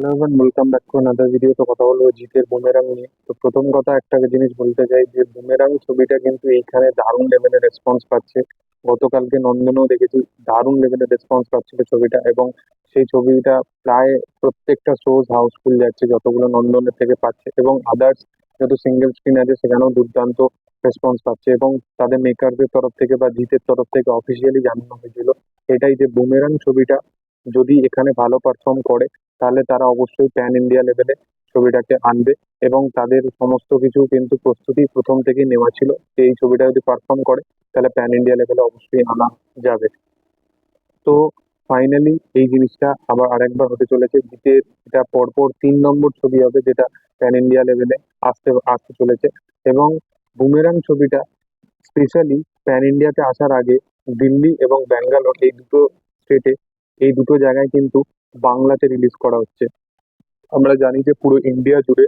Hello everyone welcome back to another video তো কথা বলব, জিতের বুমেরাং নিয়ে। তো প্রথম কথা একটা জিনিস বলতে চাই যে বুমেরাং ছবিটা কিন্তু এইখানে দারুণ লেভেলের রেসপন্স পাচ্ছে। গতকালকে নন্দনেও দেখেছি, দারুণ লেভেলের রেসপন্স পাচ্ছিল ছবিটা এবং সেই ছবিটা প্রায় প্রত্যেকটা শোজ হাউসফুল যাচ্ছে, যতগুলো নন্দনের থেকে পাচ্ছে এবং আদার্স যত সিঙ্গেল স্ক্রিন আছে, সেখানেও দুর্দান্ত রেসপন্স পাচ্ছে এবং তাদের মেকারদের তরফ থেকে বা জিতের তরফ থেকে অফিসিয়ালি জানানো হয়েছিল। এটাই যে বুমেরাং ছবিটা যদি এখানে ভালো পারফর্ম করে, তাহলে তারা অবশ্যই প্যান ইন্ডিয়া লেভেলে ছবিটাকে আনবে এবং তাদের সমস্ত কিছু কিন্তু প্রস্তুতি প্রথম থেকেই নেওয়া ছিল যে এই ছবিটা যদি পারফর্ম করে, তাহলে প্যান ইন্ডিয়া লেভেলে অবশ্যই আনা যাবে। তো ফাইনালি এই জিনিসটা আবার আরেকবার হতে চলেছে জিতের এটা পরপর তিন নম্বর ছবি হবে যেটা প্যান ইন্ডিয়া লেভেলে আসতে আসতে চলেছে এবং বুমেরাং ছবিটা স্পেশালি প্যান ইন্ডিয়াতে আসার আগে দিল্লি এবং ব্যাঙ্গালোর এই দুটো স্টেটে এই দুটো জায়গায় কিন্তু বাংলাতে রিলিজ করা হচ্ছে। আমরা জানি যে পুরো ইন্ডিয়া জুড়ে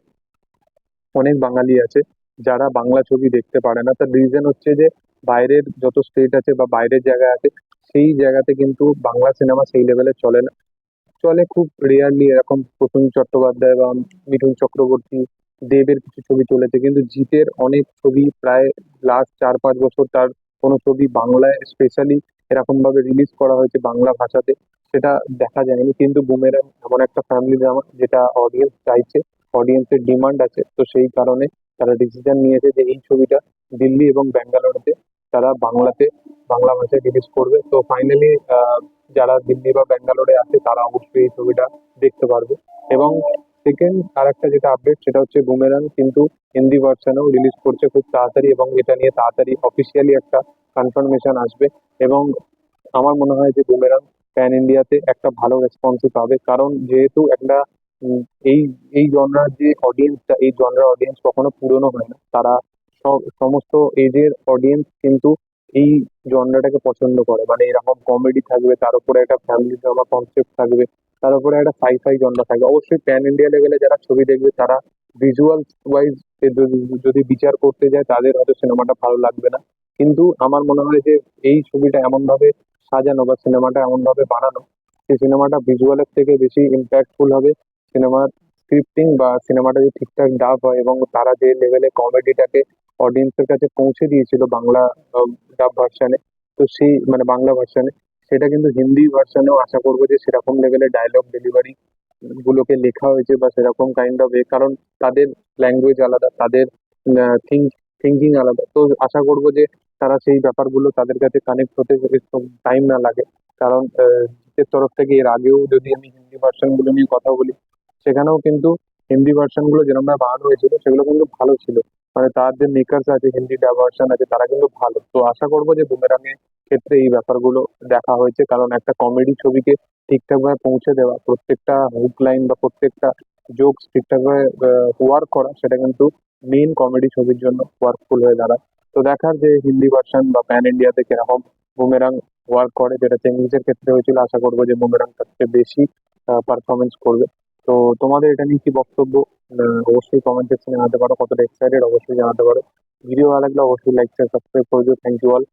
অনেক বাঙালি আছে, যারা বাংলা ছবি দেখতে পারে না। তার রিজন হচ্ছে যে বাইরের যত স্টেট আছে বা বাইরের জায়গা আছে, সেই জায়গাতে কিন্তু বাংলা সিনেমা সেই লেভেলে চলে না। চলে খুব রেয়ারলি এরকম প্রসেন চট্টোপাধ্যায় বা মিঠুন চক্রবর্তী, দেবের কিছু ছবি চলেছে। কিন্তু জিতের অনেক ছবি প্রায় লাস্ট চার পাঁচ বছর তার কোনো ছবি বাংলায় স্পেশালি এরকম ভাবে রিলিজ করা হয়েছে বাংলা ভাষাতে, সেটা দেখা যায়নি। কিন্তু বুমেরাং এমন একটা ফ্যামিলি ড্রামা যেটা অডিয়েন্স চাইছে অডিয়েন্সের ডিমান্ড আছে। তো সেই কারণে তারা ডিসিশন নিয়েছে যে এই ছবিটা দিল্লি এবং ব্যাঙ্গালোরতে তারা বাংলাতে, বাংলা ভাষায় রিলিজ করবে। তো ফাইনালি যারা দিল্লি বা ব্যাঙ্গালোরে আছে, তারা অবশ্যই এই ছবিটা দেখতে পারবে। এবং সেকেন্ড আর একটা যেটা আপডেট সেটা হচ্ছে বুমেরাং কিন্তু হিন্দি ভার্সানেও রিলিজ করছে খুব তাড়াতাড়ি এবং এটা নিয়ে তাড়াতাড়ি অফিসিয়ালি একটা কনফার্মেশন আসবে এবং আমার মনে হয় যে বুমেরাং প্যান ইন্ডিয়াতে একটা ভালো রেসপন্সই পাবে। কারণ যেহেতু একটা এই এই জনরার যে অডিয়েন্সটা এই জনরার অডিয়েন্স কখনো পুরনো হয় না। তারা সমস্ত এজের অডিয়েন্স কিন্তু এই জনরাটাকে পছন্দ করে। মানে এরকম কমেডি থাকবে, তার উপরে একটা ফ্যামিলি ড্রামা কনসেপ্ট থাকবে। তার উপরে একটা সাই ফাই জন্ডা থাকবে অবশ্যই প্যান ইন্ডিয়া লেভেলে যারা ছবি দেখবে, তারা ভিজুয়াল ওয়াইজ যদি বিচার করতে যায়, তাদের হয়তো সিনেমাটা ভালো লাগবে না। কিন্তু আমার মনে হয় যে এই ছবিটা এমন ভাবে সাজানো বা সিনেমাটা এমন ভাবে বানানো সেই সিনেমাটা ভিজুয়ালের থেকে বেশি ইম্প্যাক্টফুল হবে। সিনেমার স্ক্রিপ্টিং বা সিনেমাটা যদি ঠিকঠাক ডাব হয় এবং তারা যে লেভেলে কমেডিটাকে অডিয়েন্সের কাছে পৌঁছে দিয়েছিল বাংলা ডাব ভার্সানে তো সেই মানে বাংলা ভার্সানে সেটা কিন্তু হিন্দি ভার্সানেও আশা করব যে সেরকম লেভেলের ডায়লগ ডেলিভারি গুলোকে লেখা হয়েছে বা সেরকম কাইন্ড অফ এ, কারণ তাদের ল্যাঙ্গুয়েজ আলাদা, তাদের থিঙ্ক আলাদা। তো আশা করব যে তারা সেই ব্যাপারগুলো তাদের কাছে কানেক্ট হতে টাইম না লাগে। কারণ জিতের তরফ থেকে এর আগেও যদি আমি হিন্দি ভার্সনগুলো নিয়ে কথা বলি, সেখানেও কিন্তু হিন্দি ভার্সনগুলো যেরকম ভাবে বানানো হয়েছিল, সেগুলো কিন্তু ভালো ছিল। মানে তার যে মেকার্স আছে, হিন্দি ভার্সন আছে, তারা কিন্তু ভালো। তো আশা করব যে বুমেরাং এর ক্ষেত্রে এই ব্যাপারগুলো দেখা হয়েছে। কারণ একটা কমেডি ছবিকে ঠিকঠাক ভাবে পৌঁছে দেওয়া, প্রত্যেকটা হুক লাইন বা প্রত্যেকটা জোকস ঠিকঠাক ভাবে ওয়ার্ক করা, সেটা কিন্তু মেন কমেডি ছবির জন্য ওয়ার্কফুল হয়ে দাঁড়ায়। তো দেখার যে হিন্দি ভার্সন বা প্যান ইন্ডিয়াতে কীরকম বুমেরাং ওয়ার্ক করে, যেটা চেঙ্গিজের ক্ষেত্রে হয়েছিল। আশা করব যে বুমেরাং তার থেকে বেশি পারফরমেন্স করবে। তো তোমাদের এটা নিয়ে কি বক্তব্য? অবশ্যই কমেন্ট সেকশনে জানাতে পারো। কতটা এক্সাইটেড অবশ্যই জানাতে পারো। ভিডিও ভালো লাগলে অবশ্যই লাইক শেয়ার সাবস্ক্রাইব করে দিও। Thank you all